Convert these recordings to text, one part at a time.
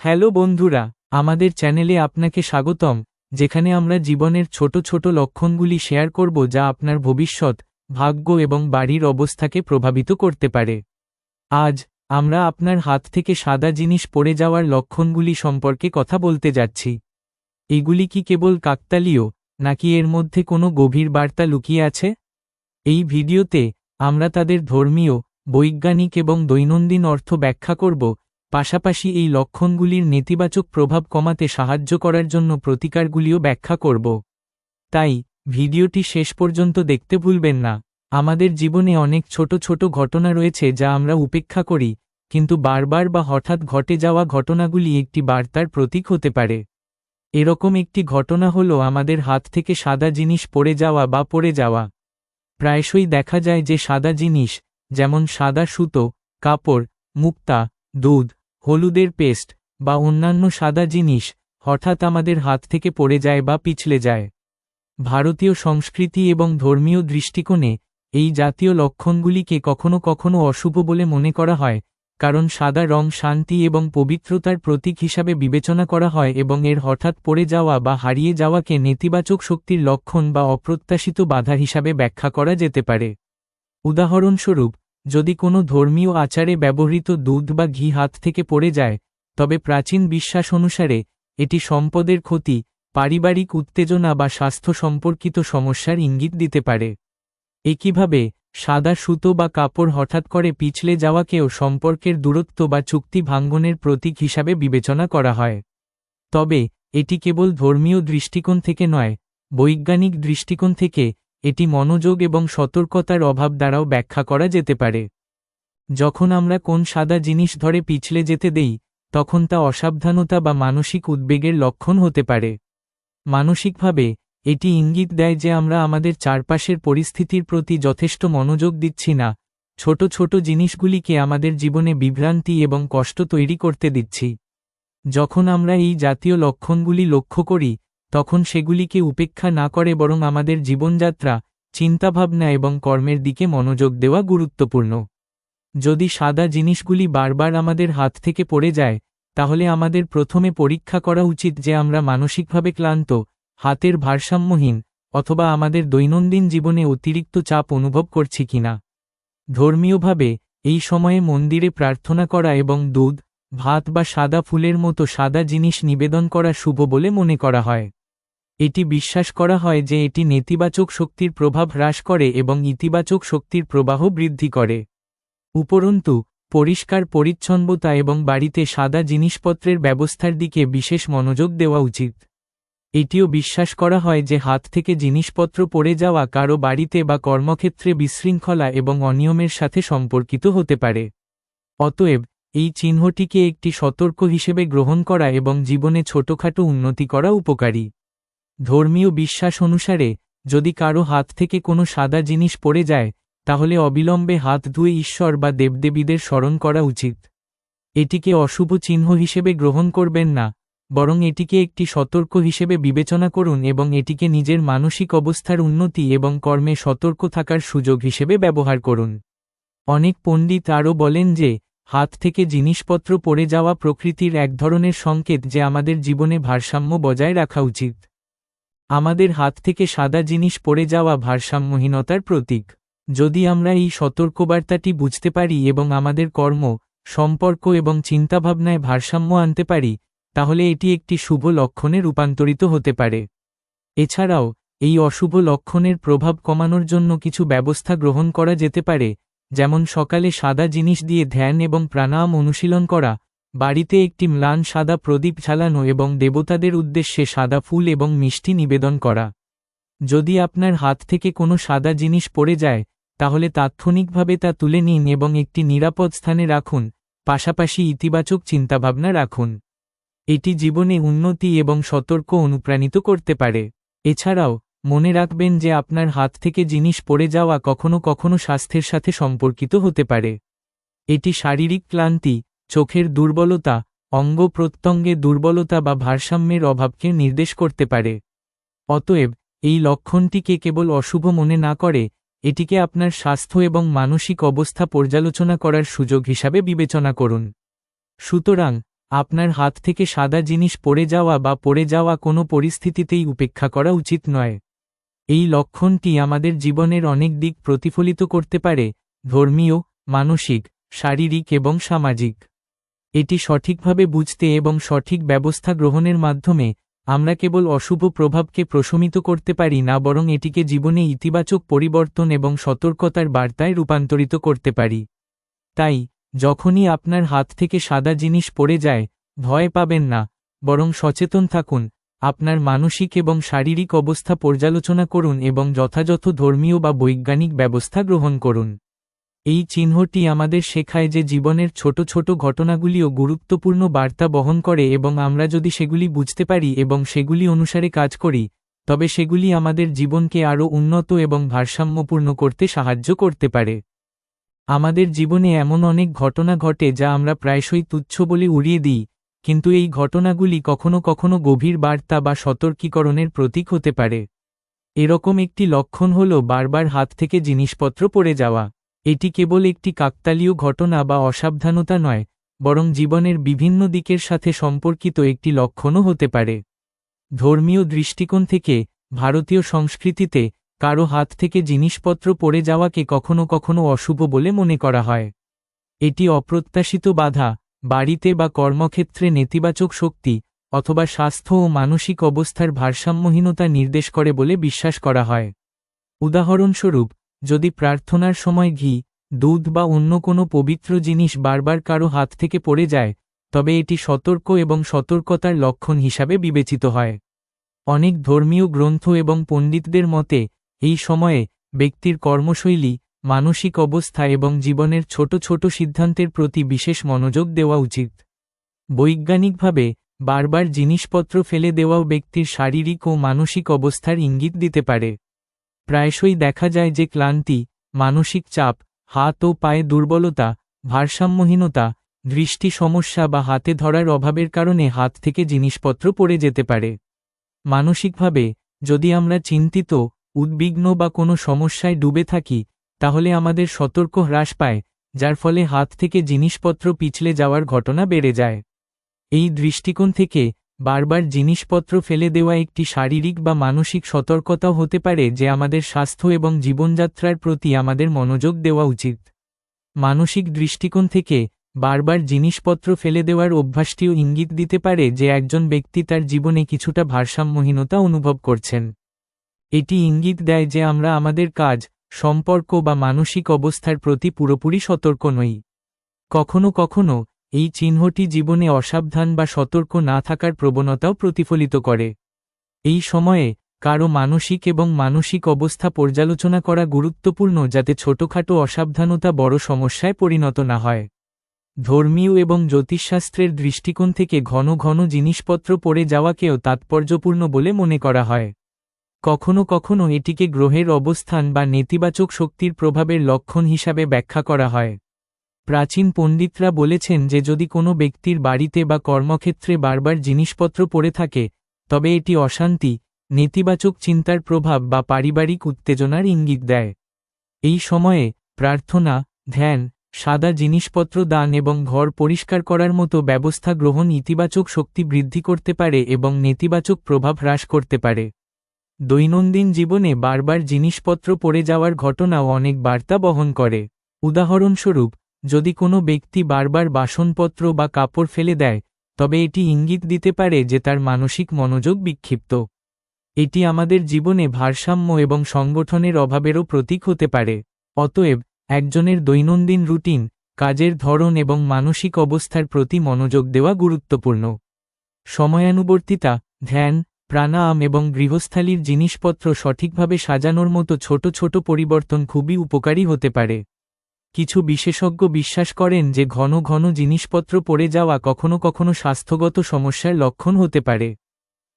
Hello বন্ধুরা, আমাদের চ্যানেলে আপনাকে স্বাগতম, যেখানে আমরা জীবনের ছোট ছোট লক্ষণগুলি শেয়ার করব যা আপনার ভবিষ্যৎ, ভাগ্য এবং বাড়ির অবস্থাকে প্রভাবিত করতে পারে। আজ, আমরা আপনার হাত থেকে সাদা জিনিস পড়ে যাওয়ার লক্ষণগুলি সম্পর্কে কথা বলতে যাচ্ছি। এগুলি কি কেবল কাকতালীয়, নাকি এর মধ্যে কোনো গভীর বার্তা লুকিয়ে আছে? এই ভিডিওতে আমরা তাদের ধর্মীয়, বৈজ্ঞানিক এবং দৈনন্দিন অর্থ ব্যাখ্যা করব পাশাপাশি এই লক্ষণগুলির নেতিবাচক প্রভাব কমাতে সাহায্য করার জন্য প্রতিকারগুলিও ব্যাখ্যা করব। তাই, ভিডিওটি শেষ পর্যন্ত দেখতে ভুলবেন না। আমাদের জীবনে অনেক ছোট ছোট ঘটনা রয়েছে যা আমরা উপেক্ষা করি, কিন্তু বারবার বা হঠাৎ ঘটে যাওয়া ঘটনাগুলি একটি বার্তার প্রতীক হতে পারে। এরকম একটি ঘটনা হল আমাদের হাত থেকে সাদা জিনিস পড়ে যাওয়া বা পড়ে যাওয়া। প্রায়শই দেখা যায় যে সাদা জিনিস, যেমন সাদা সুতো, কাপড়, মুক্তা, দুধ হলুদের পেস্ট বা অন্যান্য সাদা জিনিস হঠাৎ আমাদের হাত থেকে পড়ে যায় বা পিছলে যায়। ভারতীয় সংস্কৃতি এবং ধর্মীয় দৃষ্টিকোণে এই জাতীয় লক্ষণগুলিকে কখনো কখনো অশুভ বলে মনে করা হয়, কারণ সাদা রং শান্তি এবং পবিত্রতার প্রতীক হিসাবে বিবেচনা করা হয় এবং এর হঠাৎ পড়ে যাওয়া বা হারিয়ে যাওয়াকে নেতিবাচক শক্তির লক্ষণ বা অপ্রত্যাশিত বাধা হিসাবে ব্যাখ্যা করা যেতে পারে। উদাহরণস্বরূপ যদি কোনো ধর্মীয় আচারে ব্যবহৃত দুধ বা ঘি হাত থেকে পড়ে যায়, তবে প্রাচীন বিশ্বাস অনুসারে, এটি সম্পদের ক্ষতি, পারিবারিক উত্তেজনা বা স্বাস্থ্য সম্পর্কিত সমস্যার ইঙ্গিত দিতে পারে। একইভাবে, সাদা সুতো বা কাপড় হঠাৎ করে পিছলে যাওয়াকেও সম্পর্কের দূরত্ব বা চুক্তি ভাঙ্গনের প্রতীক হিসাবে বিবেচনা করা হয়। তবে, এটি কেবল ধর্মীয় দৃষ্টিকোণ থেকে নয়, বৈজ্ঞানিক দৃষ্টিকোণ থেকে এটি মনোযোগ এবং সতর্কতার অভাব দ্বারাও ব্যাখ্যা করা যেতে পারে। যখন আমরা কোন সাদা জিনিস ধরে পিছলে যেতে দেই, তখন তা অসাবধানতা বা মানসিক উদ্বেগের লক্ষণ হতে পারে। মানসিকভাবে, এটি ইঙ্গিত দেয় যে আমরা আমাদের চারপাশের পরিস্থিতির প্রতি যথেষ্ট মনোযোগ দিচ্ছি না, ছোট ছোট জিনিসগুলিকে আমাদের জীবনে বিভ্রান্তি এবং কষ্ট তৈরি করতে দিচ্ছি। যখন আমরা এই জাতীয় লক্ষণগুলি লক্ষ্য করি তখন সেগুলিকে উপেক্ষা না করে বরং আমাদের জীবনযাত্রা, চিন্তাভাবনা এবং কর্মের দিকে মনোযোগ দেওয়া গুরুত্বপূর্ণ। যদি সাদা জিনিসগুলি বারবার আমাদের হাত থেকে পড়ে যায়, তাহলে আমাদের প্রথমে পরীক্ষা করা উচিত যে আমরা মানসিকভাবে ক্লান্ত, হাতের ভারসাম্যহীন, অথবা আমাদের দৈনন্দিন জীবনে অতিরিক্ত চাপ অনুভব করছি কিনা। ধর্মীয়ভাবে, এই সময়ে মন্দিরে প্রার্থনা করা এবং দুধ, ভাত বা সাদা ফুলের মতো সাদা জিনিস নিবেদন করা শুভ বলে মনে করা হয়। এটি বিশ্বাস করা হয় যে এটি নেতিবাচক শক্তির প্রভাব হ্রাস করে এবং ইতিবাচক শক্তির প্রবাহ বৃদ্ধি করে। উপরন্তু, পরিষ্কার পরিচ্ছন্নতা এবং বাড়িতে সাদা জিনিসপত্রের ব্যবস্থার দিকে বিশেষ মনোযোগ দেওয়া উচিত। এটিও বিশ্বাস করা হয় যে হাত থেকে জিনিসপত্র পড়ে যাওয়া কারও বাড়িতে বা কর্মক্ষেত্রে বিশৃঙ্খলা এবং অনিয়মের সাথে সম্পর্কিত হতে পারে। অতএব, এই চিহ্নটিকে একটি সতর্ক হিসেবে গ্রহণ করা এবং জীবনে ছোটখাটো উন্নতি করা উপকারী। ধর্মীয় বিশ্বাস অনুসারে, যদি কারও হাত থেকে কোনো সাদা জিনিস পড়ে যায়, তাহলে অবিলম্বে হাত ধুয়ে ঈশ্বর বা দেবদেবীদের স্মরণ করা উচিত। এটিকে অশুভ চিহ্ন হিসেবে গ্রহণ করবেন না, বরং এটিকে একটি সতর্ক হিসেবে বিবেচনা করুন এবং এটিকে নিজের মানসিক অবস্থার উন্নতি এবং কর্মে সতর্ক থাকার সুযোগ হিসেবে ব্যবহার করুন। অনেক পণ্ডিত আরও বলেন যে, হাত থেকে জিনিসপত্র পড়ে যাওয়া প্রকৃতির এক ধরনের সংকেত যে আমাদের জীবনে ভারসাম্য বজায় রাখা উচিত। আমাদের হাত থেকে সাদা জিনিস পড়ে যাওয়া ভারসাম্যহীনতার প্রতীক। যদি আমরা এই সতর্কবার্তাটি বুঝতে পারি এবং আমাদের কর্ম, সম্পর্ক এবং চিন্তাভাবনায় ভারসাম্য আনতে পারি, তাহলে এটি একটি শুভ লক্ষণে রূপান্তরিত হতে পারে। এছাড়াও, এই অশুভ লক্ষণের প্রভাব কমানোর জন্য কিছু ব্যবস্থা গ্রহণ করা যেতে পারে, যেমন সকালে সাদা জিনিস দিয়ে ধ্যান এবং প্রাণায়াম অনুশীলন করা বাড়িতে একটি ম্লান সাদা প্রদীপ ঝালানো এবং দেবতাদের উদ্দেশ্যে সাদা ফুল এবং মিষ্টি নিবেদন করা। যদি আপনার হাত থেকে কোনো সাদা জিনিস পড়ে যায়, তাহলে তাৎক্ষণিকভাবে তা তুলে নিন এবং একটি নিরাপদ স্থানে রাখুন, পাশাপাশি ইতিবাচক চিন্তাভাবনা রাখুন। এটি জীবনে উন্নতি এবং সতর্ক অনুপ্রাণিত করতে পারে। এছাড়াও, মনে রাখবেন যে আপনার হাত থেকে জিনিস পড়ে যাওয়া কখনো কখনো স্বাস্থ্যের সাথে সম্পর্কিত হতে পারে। এটি শারীরিক ক্লান্তি চোখের দুর্বলতা, অঙ্গ প্রত্যঙ্গে দুর্বলতা বা ভারসাম্যের অভাবকে নির্দেশ করতে পারে। অতএব, এই লক্ষণটিকে কেবল অশুভ মনে না করে, এটিকে আপনার স্বাস্থ্য এবং মানসিক অবস্থা পর্যালোচনা করার সুযোগ হিসাবে বিবেচনা করুন। সুতরাং, আপনার হাত থেকে সাদা জিনিস পড়ে যাওয়া বা পড়ে যাওয়া কোনো পরিস্থিতিতেই উপেক্ষা করা উচিত নয়। এই লক্ষণটি আমাদের জীবনের অনেক দিক প্রতিফলিত করতে পারে, ধর্মীয়, মানসিক, শারীরিক এবং সামাজিক। এটি সঠিকভাবে বুঝতে এবং সঠিক ব্যবস্থা গ্রহণের মাধ্যমে আমরা কেবল অশুভ প্রভাবকে প্রশমিত করতে পারি না বরং এটিকে জীবনে ইতিবাচক পরিবর্তন এবং সতর্কতার বার্তায় রূপান্তরিত করতে পারি। তাই, যখনই আপনার হাত থেকে সাদা জিনিস পড়ে যায়, ভয় পাবেন না, বরং সচেতন থাকুন, আপনার মানসিক এবং শারীরিক অবস্থা পর্যালোচনা করুন এবং যথাযথ ধর্মীয় বা বৈজ্ঞানিক ব্যবস্থা গ্রহণ করুন। এই চিহ্নটি আমাদের শেখায় যে জীবনের ছোট ছোট ঘটনাগুলিও গুরুত্বপূর্ণ বার্তা বহন করে এবং আমরা যদি সেগুলি বুঝতে পারি এবং সেগুলি অনুসারে কাজ করি, তবে সেগুলি আমাদের জীবনকে আরও উন্নত এবং ভারসাম্যপূর্ণ করতে সাহায্য করতে পারে। আমাদের জীবনে এমন অনেক ঘটনা ঘটে যা আমরা প্রায়শই তুচ্ছ বলে উড়িয়ে দিই, কিন্তু এই ঘটনাগুলি কখনো কখনো গভীর বার্তা বা সতর্কীকরণের প্রতীক হতে পারে। এরকম একটি লক্ষণ হল বারবার হাত থেকে জিনিসপত্র পড়ে যাওয়া। এটি কেবল একটি কাকতালীয় ঘটনা বা অসাবধানতা নয়, বরং জীবনের বিভিন্ন দিকের সাথে সম্পর্কিত একটি লক্ষণও হতে পারে। ধর্মীয় দৃষ্টিকোণ থেকে, ভারতীয় সংস্কৃতিতে, কারও হাত থেকে জিনিসপত্র পড়ে যাওয়াকে কখনো কখনো অশুভ বলে মনে করা হয়। এটি অপ্রত্যাশিত বাধা, বাড়িতে বা কর্মক্ষেত্রে নেতিবাচক শক্তি, অথবা স্বাস্থ্য ও মানসিক অবস্থার ভারসাম্যহীনতা নির্দেশ করে বলে বিশ্বাস করা হয়। উদাহরণস্বরূপ যদি প্রার্থনার সময় ঘি, দুধ বা অন্য কোনো পবিত্র জিনিস বারবার কারও হাত থেকে পড়ে যায়, তবে এটি সতর্ক এবং সতর্কতার লক্ষণ হিসাবে বিবেচিত হয়। অনেক ধর্মীয় গ্রন্থ এবং পণ্ডিতদের মতে, এই সময়ে ব্যক্তির কর্মশৈলী, মানসিক অবস্থা এবং জীবনের ছোট ছোট সিদ্ধান্তের প্রতি বিশেষ মনোযোগ দেওয়া উচিত। বৈজ্ঞানিকভাবে, বারবার জিনিসপত্র ফেলে দেওয়াও ব্যক্তির শারীরিক ও মানসিক অবস্থার ইঙ্গিত দিতে পারে। প্রায়শই দেখা যায় যে ক্লান্তি, মানসিক চাপ, হাত ও পায়ে দুর্বলতা, ভারসাম্যহীনতা, দৃষ্টি সমস্যা বা হাতে ধরার অভাবের কারণে হাত থেকে জিনিসপত্র পড়ে যেতে পারে। মানসিকভাবে, যদি আমরা চিন্তিত, উদ্বিগ্ন বা কোনো সমস্যায় ডুবে থাকি, তাহলে আমাদের সতর্ক হ্রাস পায়, যার ফলে হাত থেকে জিনিসপত্র পিছলে যাওয়ার ঘটনা বেড়ে যায়। এই দৃষ্টিকোণ থেকে বারবার জিনিসপত্র ফেলে দেওয়া একটি শারীরিক বা মানসিক সতর্কতাও হতে পারে যে আমাদের স্বাস্থ্য এবং জীবনযাত্রার প্রতি আমাদের মনোযোগ দেওয়া উচিত। মানসিক দৃষ্টিকোণ থেকে, বারবার জিনিসপত্র ফেলে দেওয়ার অভ্যাসটিও ইঙ্গিত দিতে পারে যে একজন ব্যক্তি তার জীবনে কিছুটা ভারসাম্যহীনতা অনুভব করছেন। এটি ইঙ্গিত দেয় যে আমরা আমাদের কাজ, সম্পর্ক বা মানসিক অবস্থার প্রতি পুরোপুরি সতর্ক নই। কখনো কখনো এই চিহ্নটি জীবনে অসাবধান বা সতর্ক না থাকার প্রবণতাও প্রতিফলিত করে। এই সময়ে কারও মানসিক এবং মানসিক অবস্থা পর্যালোচনা করা গুরুত্বপূর্ণ যাতে ছোটখাটো অসাবধানতা বড় সমস্যায় পরিণত না হয়। ধর্মীয় এবং জ্যোতিষশাস্ত্রের দৃষ্টিকোণ থেকে ঘন ঘন জিনিসপত্র পড়ে যাওয়াকেও তাৎপর্যপূর্ণ বলে মনে করা হয়। কখনো কখনো এটিকে গ্রহের অবস্থান বা নেতিবাচক শক্তির প্রভাবের লক্ষণ হিসাবে ব্যাখ্যা করা হয়। প্রাচীন পণ্ডিতরা বলেছেন যে যদি কোনো ব্যক্তির বাড়িতে বা কর্মক্ষেত্রে বারবার জিনিসপত্র পড়ে থাকে, তবে এটি অশান্তি, নেতিবাচক চিন্তার প্রভাব বা পারিবারিক উত্তেজনার ইঙ্গিত দেয়। এই সময়ে প্রার্থনা, ধ্যান, সাদা জিনিসপত্র দান এবং ঘর পরিষ্কার করার মতো ব্যবস্থা গ্রহণ ইতিবাচক শক্তি বৃদ্ধি করতে পারে এবং নেতিবাচক প্রভাব হ্রাস করতে পারে। দৈনন্দিন জীবনে বারবার জিনিসপত্র পড়ে যাওয়ার ঘটনাও অনেক বার্তা বহন করে। উদাহরণস্বরূপ যদি কোনো ব্যক্তি বারবার বাসনপত্র বা কাপড় ফেলে দেয়, তবে এটি ইঙ্গিত দিতে পারে যে তার মানসিক মনোযোগ বিক্ষিপ্ত। এটি আমাদের জীবনে ভারসাম্য এবং সংগঠনের অভাবেরও প্রতীক হতে পারে। অতএব, একজনের দৈনন্দিন রুটিন, কাজের ধরন এবং মানসিক অবস্থার প্রতি মনোযোগ দেওয়া গুরুত্বপূর্ণ। সময়ানুবর্তিতা, ধ্যান, প্রাণায়াম এবং গৃহস্থালীর জিনিসপত্র সঠিকভাবে সাজানোর মতো ছোট ছোট পরিবর্তন খুবই উপকারী হতে পারে। কিছু বিশেষজ্ঞ বিশ্বাস করেন যে ঘন ঘন জিনিসপত্র পড়ে যাওয়া কখনো কখনো স্বাস্থ্যগত সমস্যার লক্ষণ হতে পারে।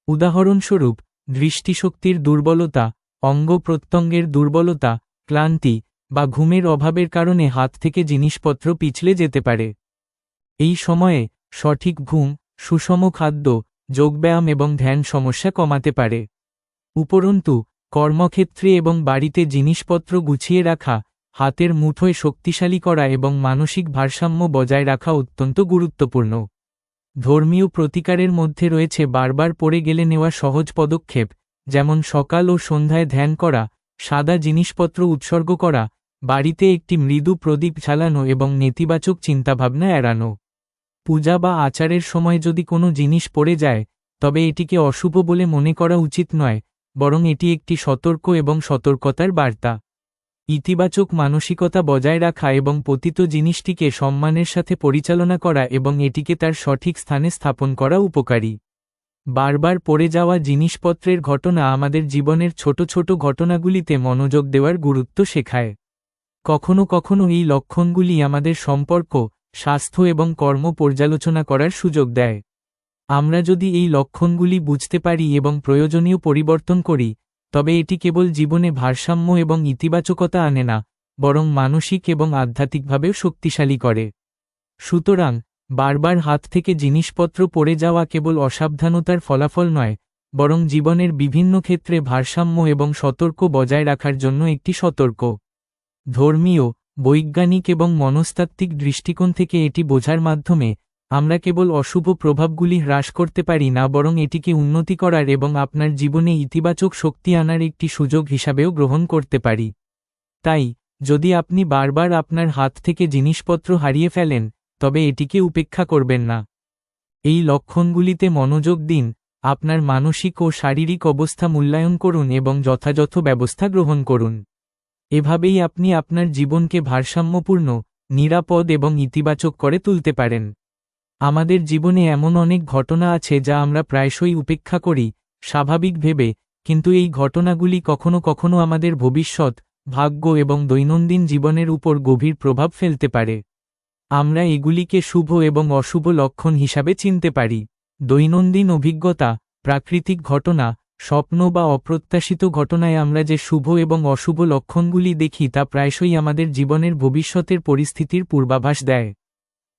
উদাহরণস্বরূপ, দৃষ্টিশক্তির দুর্বলতা, অঙ্গ প্রত্যঙ্গের দুর্বলতা, ক্লান্তি, বা ঘুমের অভাবের কারণে হাত থেকে জিনিসপত্র পিছলে যেতে পারে। এই সময়ে সঠিক ঘুম, সুষম খাদ্য, যোগব্যায়াম এবং ধ্যান সমস্যা কমাতে পারে। উপরন্তু, কর্মক্ষেত্রে এবং বাড়িতে জিনিসপত্র গুছিয়ে রাখা হাতের মুঠোয় শক্তিশালী করা এবং মানসিক ভারসাম্য বজায় রাখা অত্যন্ত গুরুত্বপূর্ণ। ধর্মীয় প্রতিকারের মধ্যে রয়েছে বারবার পড়ে গেলে নেওয়া সহজ পদক্ষেপ, যেমন সকাল ও সন্ধ্যায় ধ্যান করা, সাদা জিনিসপত্র উৎসর্গ করা, বাড়িতে একটি মৃদু প্রদীপ ঝালানো এবং নেতিবাচক চিন্তাভাবনা এড়ানো। পূজা বা আচারের সময় যদি কোনো জিনিস পড়ে যায়, তবে এটিকে অশুভ বলে মনে করা উচিত নয়, বরং এটি একটি সতর্ক এবং সতর্কতার বার্তা। ইতিবাচক মানসিকতা বজায় রাখা এবং পতিত জিনিসটিকে সম্মানের সাথে পরিচালনা করা এবং এটিকে তার সঠিক স্থানে স্থাপন করা উপকারী। বারবার পড়ে যাওয়া জিনিসপত্রের ঘটনা আমাদের জীবনের ছোট ছোট ঘটনাগুলিতে মনোযোগ দেওয়ার গুরুত্ব শেখায়। কখনো কখনো এই লক্ষণগুলি আমাদের সম্পর্ক, স্বাস্থ্য এবং কর্ম পর্যালোচনা করার সুযোগ দেয়। আমরা যদি এই লক্ষণগুলি বুঝতে পারি এবং প্রয়োজনীয় পরিবর্তন করি তবে এটি কেবল জীবনে ভারসাম্য এবং ইতিবাচকতা আনে না, বরং মানসিক এবং আধ্যাত্মিকভাবেও শক্তিশালী করে। সুতরাং, বারবার হাত থেকে জিনিসপত্র পড়ে যাওয়া কেবল অসাবধানতার ফলাফল নয়, বরং জীবনের বিভিন্ন ক্ষেত্রে ভারসাম্য এবং সতর্ক বজায় রাখার জন্য একটি সতর্ক। ধর্মীয়, বৈজ্ঞানিক এবং মনস্তাত্ত্বিক দৃষ্টিকোণ থেকে এটি বোঝার মাধ্যমে আমরা কেবল অশুভ প্রভাবগুলি হ্রাস করতে পারি না, বরং এটিকে উন্নতি করার এবং আপনার জীবনে ইতিবাচক শক্তি আনার একটি সুযোগ হিসাবেও গ্রহণ করতে পারি। তাই, যদি আপনি বারবার আপনার হাত থেকে জিনিসপত্র হারিয়ে ফেলেন, তবে এটিকে উপেক্ষা করবেন না। এই লক্ষণগুলিতে মনোযোগ দিন, আপনার মানসিক ও শারীরিক অবস্থা মূল্যায়ন করুন এবং যথাযথ ব্যবস্থা গ্রহণ করুন। এভাবেই আপনি আপনার জীবনকে ভারসাম্যপূর্ণ, নিরাপদ এবং ইতিবাচক করে তুলতে পারেন। আমাদের জীবনে এমন অনেক ঘটনা আছে যা আমরা প্রায়শই উপেক্ষা করি, স্বাভাবিক ভেবে, কিন্তু এই ঘটনাগুলি কখনো কখনো আমাদের ভবিষ্যৎ, ভাগ্য এবং দৈনন্দিন জীবনের উপর গভীর প্রভাব ফেলতে পারে। আমরা এগুলিকে শুভ এবং অশুভ লক্ষণ হিসাবে চিনতে পারি। দৈনন্দিন অভিজ্ঞতা, প্রাকৃতিক ঘটনা, স্বপ্ন বা অপ্রত্যাশিত ঘটনায় আমরা যে শুভ এবং অশুভ লক্ষণগুলি দেখি তা প্রায়শই আমাদের জীবনের ভবিষ্যতের পরিস্থিতির পূর্বাভাস দেয়।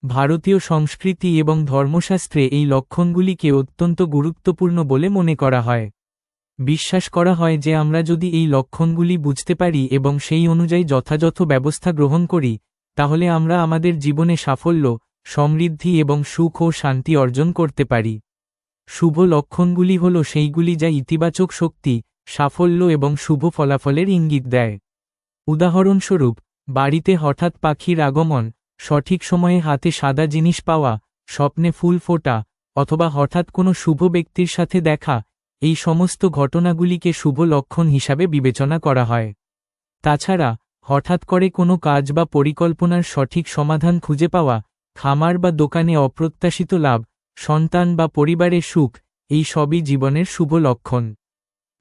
ভারতীয় সংস্কৃতি এবং ধর্মশাস্ত্রে এই লক্ষণগুলিকে অত্যন্ত গুরুত্বপূর্ণ বলে মনে করা হয়। বিশ্বাস করা হয় যে আমরা যদি এই লক্ষণগুলি বুঝতে পারি এবং সেই অনুযায়ী যথাযথ ব্যবস্থা গ্রহণ করি, তাহলে আমরা আমাদের জীবনে সাফল্য, সমৃদ্ধি এবং সুখ ও শান্তি অর্জন করতে পারি। শুভ লক্ষণগুলি হল সেইগুলি যা ইতিবাচক শক্তি, সাফল্য এবং শুভ ফলাফলের ইঙ্গিত দেয়। উদাহরণস্বরূপ, বাড়িতে হঠাৎ পাখির আগমন সঠিক সময়ে হাতে সাদা জিনিস পাওয়া, স্বপ্নে ফুল ফোটা, অথবা হঠাৎ কোনো শুভ ব্যক্তির সাথে দেখা, এই সমস্ত ঘটনাগুলিকে শুভ লক্ষণ হিসাবে বিবেচনা করা হয়। তাছাড়া, হঠাৎ করে কোনো কাজ বা পরিকল্পনার সঠিক সমাধান খুঁজে পাওয়া, খামার বা দোকানে অপ্রত্যাশিত লাভ, সন্তান বা পরিবারের সুখ, এই সবই জীবনের শুভ লক্ষণ।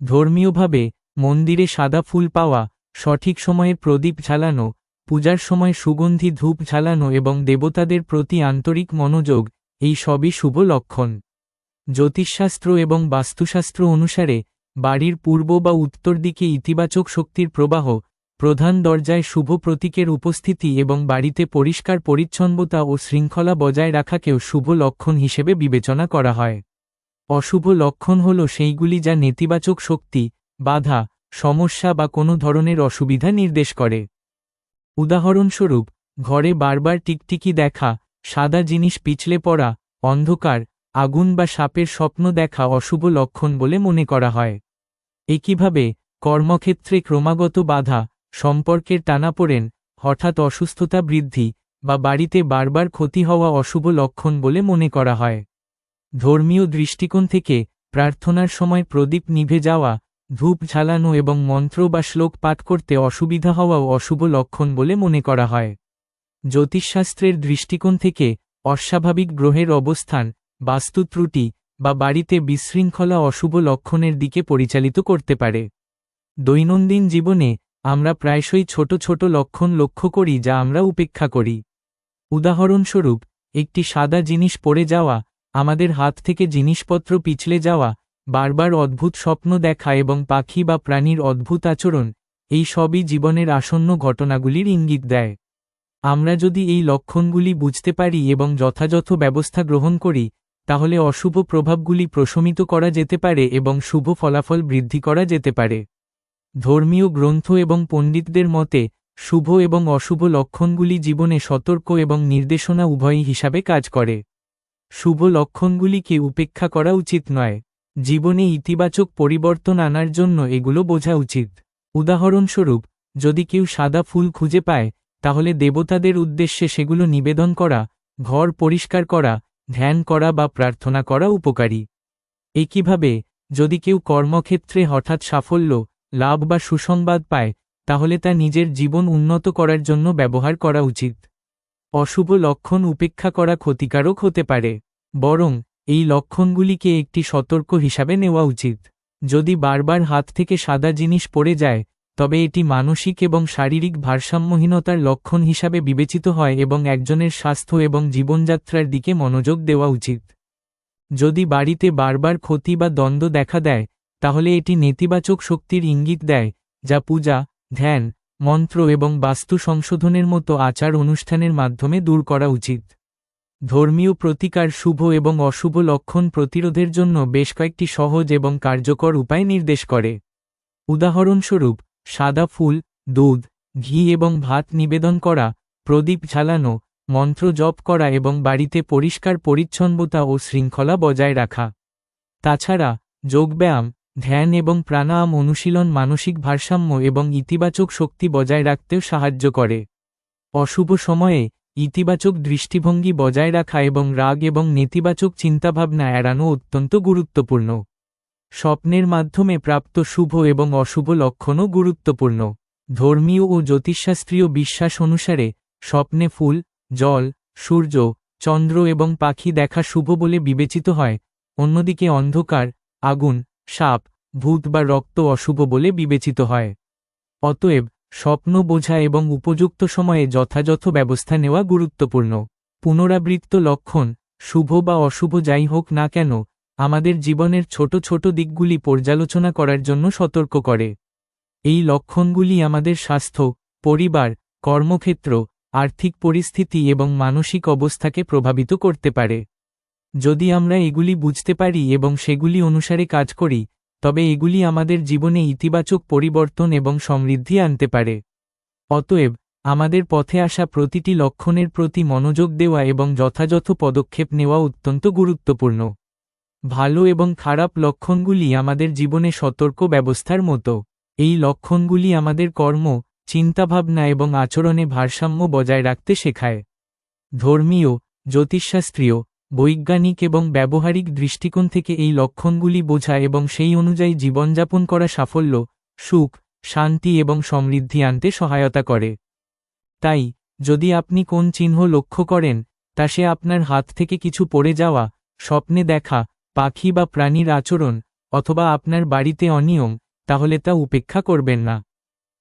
ধর্মীয়ভাবে, মন্দিরে সাদা ফুল পাওয়া, সঠিক সময়ে প্রদীপ ঝালানো পূজার সময় সুগন্ধি ধূপ ঝালানো এবং দেবতাদের প্রতি আন্তরিক মনোযোগ, এই সবই শুভ লক্ষণ। জ্যোতিষশাস্ত্র এবং বাস্তুশাস্ত্র অনুসারে, বাড়ির পূর্ব বা উত্তর দিকে ইতিবাচক শক্তির প্রবাহ, প্রধান দরজায় শুভ প্রতীকের উপস্থিতি এবং বাড়িতে পরিষ্কার পরিচ্ছন্নতা ও শৃঙ্খলা বজায় রাখাকেও শুভ লক্ষণ হিসেবে বিবেচনা করা হয়। অশুভ লক্ষণ হল সেইগুলি যা নেতিবাচক শক্তি, বাধা, সমস্যা বা কোনো ধরনের অসুবিধা নির্দেশ করে। উদাহরণস্বরূপ, ঘরে বারবার টিকটিকি দেখা, সাদা জিনিস পিছলে পড়া, অন্ধকার, আগুন বা সাপের স্বপ্ন দেখা অশুভ লক্ষণ বলে মনে করা হয়। একইভাবে, কর্মক্ষেত্রে ক্রমাগত বাধা, সম্পর্কের টানাপোড়েন হঠাৎ অসুস্থতা বৃদ্ধি, বা বাড়িতে বারবার ক্ষতি হওয়া অশুভ লক্ষণ বলে মনে করা হয়। ধর্মীয় দৃষ্টিকোণ থেকে, প্রার্থনার সময় প্রদীপ নিভে যাওয়া ধূপ ঝালানো এবং মন্ত্র বা শ্লোক পাঠ করতে অসুবিধা হওয়াও অশুভ লক্ষণ বলে মনে করা হয়। জ্যোতিষশাস্ত্রের দৃষ্টিকোণ থেকে অস্বাভাবিক গ্রহের অবস্থান, বাস্তু ত্রুটি বা বাড়িতে বিশৃঙ্খলা অশুভ লক্ষণের দিকে পরিচালিত করতে পারে। দৈনন্দিন জীবনে আমরা প্রায়শই ছোট ছোট লক্ষণ লক্ষ্য করি যা আমরা উপেক্ষা করি। উদাহরণস্বরূপ, একটি সাদা জিনিস পড়ে যাওয়া, আমাদের হাত থেকে জিনিসপত্র পিছলে যাওয়া বারবার অদ্ভুত স্বপ্ন দেখা এবং পাখি বা প্রাণীর অদ্ভুত আচরণ, এই সবই জীবনের আসন্ন ঘটনাগুলির ইঙ্গিত দেয়। আমরা যদি এই লক্ষণগুলি বুঝতে পারি এবং যথাযথ ব্যবস্থা গ্রহণ করি, তাহলে অশুভ প্রভাবগুলি প্রশমিত করা যেতে পারে এবং শুভ ফলাফল বৃদ্ধি করা যেতে পারে। ধর্মীয় গ্রন্থ এবং পণ্ডিতদের মতে, শুভ এবং অশুভ লক্ষণগুলি জীবনে সতর্ক এবং নির্দেশনা উভয়ই হিসাবে কাজ করে। শুভ লক্ষণগুলিকে উপেক্ষা করা উচিত নয়। জীবনে ইতিবাচক পরিবর্তন আনার জন্য এগুলো বোঝা উচিত। উদাহরণস্বরূপ, যদি কেউ সাদা ফুল খুঁজে পায়, তাহলে দেবতাদের উদ্দেশ্যে সেগুলো নিবেদন করা, ঘর পরিষ্কার করা, ধ্যান করা বা প্রার্থনা করা উপকারী। একইভাবে, যদি কেউ কর্মক্ষেত্রে হঠাৎ সাফল্য, লাভ বা সুসংবাদ পায়, তাহলে তা নিজের জীবন উন্নত করার জন্য ব্যবহার করা উচিত। অশুভ লক্ষণ উপেক্ষা করা ক্ষতিকারক হতে পারে। বরং এই লক্ষণগুলিকে একটি সতর্ক হিসাবে নেওয়া উচিত। যদি বারবার হাত থেকে সাদা জিনিস পড়ে যায়, তবে এটি মানসিক এবং শারীরিক ভারসাম্যহীনতার লক্ষণ হিসাবে বিবেচিত হয় এবং একজনের স্বাস্থ্য এবং জীবনযাত্রার দিকে মনোযোগ দেওয়া উচিত। যদি বাড়িতে বারবার ক্ষতি বা দ্বন্দ্ব দেখা দেয়, তাহলে এটি নেতিবাচক শক্তির ইঙ্গিত দেয়, যা পূজা, ধ্যান, মন্ত্র এবং বাস্তু সংশোধনের মতো আচার অনুষ্ঠানের মাধ্যমে দূর করা উচিত। ধর্মীয় প্রতিকার শুভ এবং অশুভ লক্ষণ প্রতিরোধের জন্য বেশ কয়েকটি সহজ এবং কার্যকর উপায় নির্দেশ করে। উদাহরণস্বরূপ, সাদা ফুল, দুধ, ঘি এবং ভাত নিবেদন করা, প্রদীপ ঝালানো মন্ত্র জপ করা এবং বাড়িতে পরিষ্কার পরিচ্ছন্নতা ও শৃঙ্খলা বজায় রাখা। তাছাড়া, যোগব্যায়াম, ধ্যান এবং প্রাণায়াম অনুশীলন মানসিক ভারসাম্য এবং ইতিবাচক শক্তি বজায় রাখতেও সাহায্য করে। অশুভ সময়ে ইতিবাচক দৃষ্টিভঙ্গি বজায় রাখা এবং রাগ এবং নেতিবাচক চিন্তাভাবনা এড়ানো অত্যন্ত গুরুত্বপূর্ণ। স্বপ্নের মাধ্যমে প্রাপ্ত শুভ এবং অশুভ লক্ষণও গুরুত্বপূর্ণ। ধর্মীয় ও জ্যোতিষশাস্ত্রীয় বিশ্বাস অনুসারে, স্বপ্নে ফুল, জল, সূর্য, চন্দ্র এবং পাখি দেখা শুভ বলে বিবেচিত হয়, অন্যদিকে অন্ধকার, আগুন, সাপ, ভূত বা রক্ত অশুভ বলে বিবেচিত হয়। অতএব স্বপ্ন বোঝা এবং উপযুক্ত সময়ে যথাযথ ব্যবস্থা নেওয়া গুরুত্বপূর্ণ। পুনরাবৃত্ত লক্ষণ, শুভ বা অশুভ যাই হোক না কেন, আমাদের জীবনের ছোট ছোট দিকগুলি পর্যালোচনা করার জন্য সতর্ক করে। এই লক্ষণগুলি আমাদের স্বাস্থ্য, পরিবার, কর্মক্ষেত্র, আর্থিক পরিস্থিতি এবং মানসিক অবস্থাকে প্রভাবিত করতে পারে। যদি আমরা এগুলি বুঝতে পারি এবং সেগুলি অনুসারে কাজ করি তবে এগুলি আমাদের জীবনে ইতিবাচক পরিবর্তন এবং সমৃদ্ধি আনতে পারে। অতএব, আমাদের পথে আসা প্রতিটি লক্ষণের প্রতি মনোযোগ দেওয়া এবং যথাযথ পদক্ষেপ নেওয়া অত্যন্ত গুরুত্বপূর্ণ। ভালো এবং খারাপ লক্ষণগুলি আমাদের জীবনে সতর্ক ব্যবস্থার মতো। এই লক্ষণগুলি আমাদের কর্ম, চিন্তাভাবনা এবং আচরণে ভারসাম্য বজায় রাখতে শেখায়। ধর্মীয়, জ্যোতিষশাস্ত্রীয় বৈজ্ঞানিক এবং ব্যবহারিক দৃষ্টিকোণ থেকে এই লক্ষণগুলি বোঝা এবং সেই অনুযায়ী জীবনযাপন করা সাফল্য, সুখ, শান্তি এবং সমৃদ্ধি আনতে সহায়তা করে। তাই, যদি আপনি কোন চিহ্ন লক্ষ্য করেন, তা সে আপনার হাত থেকে কিছু পড়ে যাওয়া, স্বপ্নে দেখা, পাখি বা প্রাণীর আচরণ, অথবা আপনার বাড়িতে অনিয়ম, তাহলে তা উপেক্ষা করবেন না।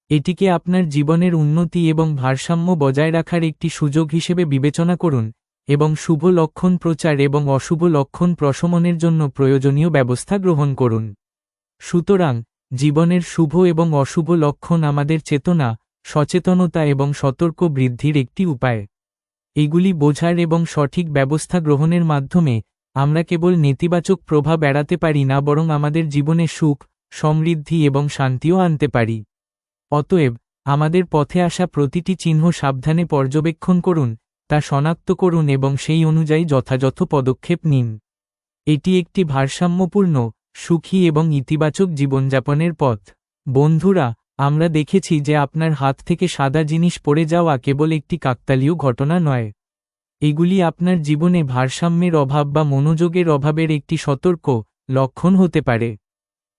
এটিকে আপনার জীবনের উন্নতি এবং ভারসাম্য বজায় রাখার একটি সুযোগ হিসেবে বিবেচনা করুন। এবং শুভ লক্ষণ প্রচার এবং অশুভ লক্ষণ প্রশমনের জন্য প্রয়োজনীয় ব্যবস্থা গ্রহণ করুন। সুতরাং, জীবনের শুভ এবং অশুভ লক্ষণ আমাদের চেতনা, সচেতনতা এবং সতর্ক বৃদ্ধির একটি উপায়। এগুলি বোঝার এবং সঠিক ব্যবস্থা গ্রহণের মাধ্যমে, আমরা কেবল নেতিবাচক প্রভাব এড়াতে পারি না বরং আমাদের জীবনে সুখ, সমৃদ্ধি এবং শান্তিও আনতে পারি। অতএব, আমাদের পথে আসা প্রতিটি চিহ্ন সাবধানে পর্যবেক্ষণ করুন তা শনাক্ত করুন এবং সেই অনুযায়ী যথাযথ পদক্ষেপ নিন। এটি একটি ভারসাম্যপূর্ণ, সুখী এবং ইতিবাচক জীবনযাপনের পথ। বন্ধুরা, আমরা দেখেছি যে আপনার হাত থেকে সাদা জিনিস পড়ে যাওয়া কেবল একটি কাকতালীয় ঘটনা নয়। এগুলি আপনার জীবনে ভারসাম্যের অভাব বা মনোযোগের অভাবের একটি সতর্ক লক্ষণ হতে পারে।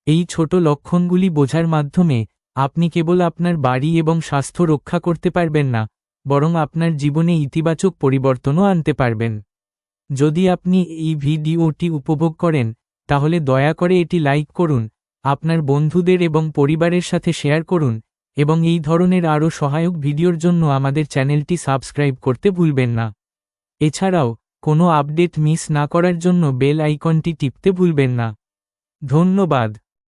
এই ছোট লক্ষণগুলি বোঝার মাধ্যমে আপনি কেবল আপনার বাড়ি এবং স্বাস্থ্য রক্ষা করতে পারবেন না বরং আপনার জীবনে ইতিবাচক পরিবর্তনও আনতে পারবেন। যদি আপনি এই ভিডিওটি উপভোগ করেন, তাহলে দয়া করে এটি লাইক করুন, আপনার বন্ধুদের এবং পরিবারের সাথে শেয়ার করুন, এবং এই ধরনের আরও সহায়ক ভিডিওর জন্য আমাদের চ্যানেলটি সাবস্ক্রাইব করতে ভুলবেন না। এছাড়াও, কোনো আপডেট মিস না করার জন্য বেল আইকনটি টিপতে ভুলবেন না। ধন্যবাদ।